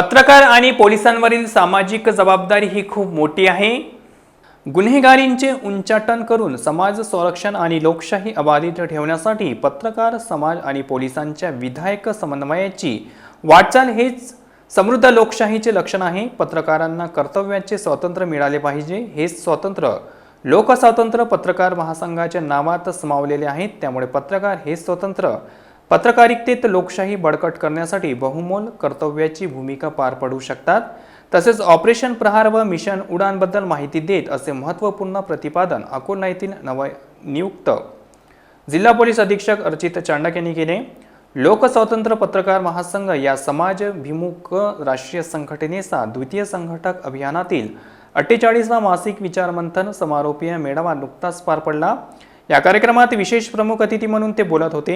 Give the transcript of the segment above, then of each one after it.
पत्रकार आणि पोलिसांवरील सामाजिक जबाबदारी ही खूप मोठी आहे. गुन्हेगारींचे उच्चाटन करून समाज संरक्षण आणि लोकशाही अबाधित ठेवण्यासाठी पत्रकार समाज आणि पोलिसांच्या विधायक समन्वयाची वाटचाल हेच समृद्ध लोकशाहीचे लक्षण आहे. पत्रकारांना कर्तव्याचे स्वातंत्र्य मिळाले पाहिजे हेच स्वातंत्र्य लोकस्वातंत्र्य पत्रकार महासंघाच्या नावात समावलेले आहेत. त्यामुळे पत्रकार हे स्वतंत्र पत्रकारितेत लोकशाही बळकट करण्यासाठी बहुमोल कर्तव्याची भूमिका पार पडू शकतात. तसेच ऑपरेशन प्रहार व मिशन उडानबद्दल माहिती देत असे महत्त्वपूर्ण प्रतिपादन अकोला येथील नवनियुक्त जिल्हा पोलीस अधीक्षक अर्चित चांडक यांनी केले. लोकस्वातंत्र्य पत्रकार महासंघ या समाजभिमुख राष्ट्रीय संघटनेचा द्वितीय संघटक अभियानातील अठ्ठेचाळीसवा मासिक विचारमंथन समारोपीय मेळावा नुकताच पार पडला. या कार्यक्रमात विशेष प्रमुख अतिथी म्हणून ते बोलत होते.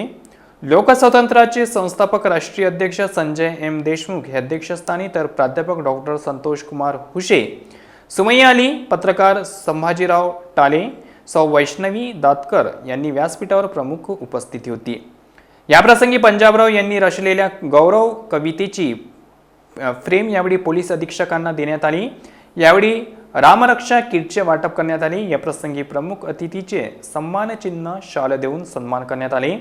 लोकस्वातंत्र्याचे संस्थापक राष्ट्रीय अध्यक्ष संजय एम देशमुख हे अध्यक्षस्थानी तर प्राध्यापक डॉक्टर संतोष कुमार हुशे सुमय्या अली पत्रकार संभाजीराव टाले सौ वैष्णवी दातकर यांनी व्यासपीठावर प्रमुख उपस्थिती होती. याप्रसंगी पंजाबराव यांनी रचलेल्या गौरव कवितेची फ्रेम यावेळी पोलीस अधीक्षकांना देण्यात आली. यावेळी रामरक्षा किटचे वाटप करण्यात आले. याप्रसंगी प्रमुख अतिथीचे सन्मानचिन्ह शाल देऊन सन्मान करण्यात आले.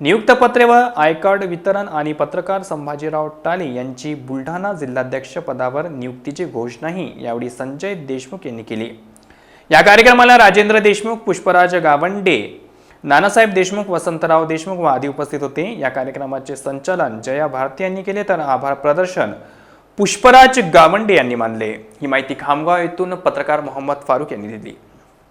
नियुक्तपत्रे व आयकार्ड वितरण आणि पत्रकार संभाजीराव टाले यांची बुलढाणा जिल्हाध्यक्ष पदावर नियुक्तीची घोषणाही यावेळी संजय देशमुख यांनी केली. या कार्यक्रमाला राजेंद्र देशमुख पुष्पराज गावंडे नानासाहेब देशमुख वसंतराव देशमुख व आदी उपस्थित होते. या कार्यक्रमाचे संचालन जया भारती यांनी केले तर आभार प्रदर्शन पुष्पराज गावंडे यांनी मानले. ही माहिती खामगाव येथून पत्रकार मोहम्मद फारूक यांनी दिली.